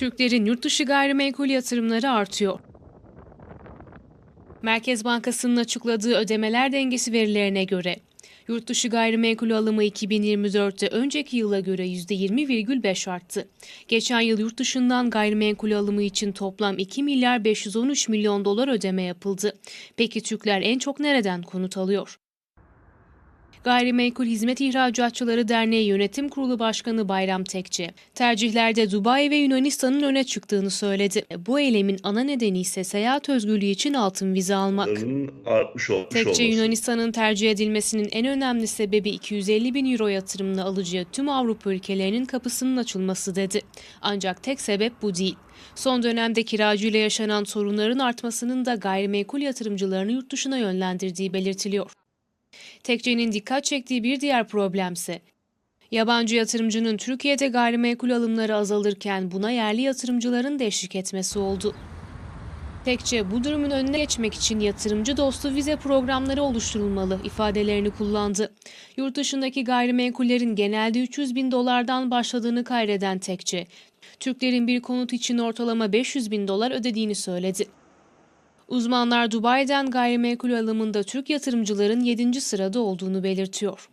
Türklerin yurt dışı gayrimenkul yatırımları artıyor. Merkez Bankası'nın açıkladığı ödemeler dengesi verilerine göre yurt dışı gayrimenkul alımı 2024'te önceki yıla göre %20,5 arttı. Geçen yıl yurt dışından gayrimenkul alımı için toplam 2 milyar 513 milyon dolar ödeme yapıldı. Peki Türkler en çok nereden konut alıyor? Gayrimenkul Hizmet İhracatçıları Derneği Yönetim Kurulu Başkanı Bayram Tekçe, tercihlerde Dubai ve Yunanistan'ın öne çıktığını söyledi. Bu eylemin ana nedeni ise seyahat özgürlüğü için altın vize almak. Artmış olmuş Tekçe olması. Yunanistan'ın tercih edilmesinin en önemli sebebi 250 bin euro yatırımını alıcıya tüm Avrupa ülkelerinin kapısının açılması dedi. Ancak tek sebep bu değil. Son dönemde kiracıyla yaşanan sorunların artmasının da gayrimenkul yatırımcılarını yurt dışına yönlendirdiği belirtiliyor. Tekçe'nin dikkat çektiği bir diğer problemse yabancı yatırımcının Türkiye'de gayrimenkul alımları azalırken buna yerli yatırımcıların da eşlik etmesi oldu. Tekçe bu durumun önüne geçmek için yatırımcı dostu vize programları oluşturulmalı ifadelerini kullandı. Yurt dışındaki gayrimenkullerin genelde 300 bin dolardan başladığını kaydeden Tekçe, Türklerin bir konut için ortalama 500 bin dolar ödediğini söyledi. Uzmanlar Dubai'den gayrimenkul alımında Türk yatırımcıların 7. sırada olduğunu belirtiyor.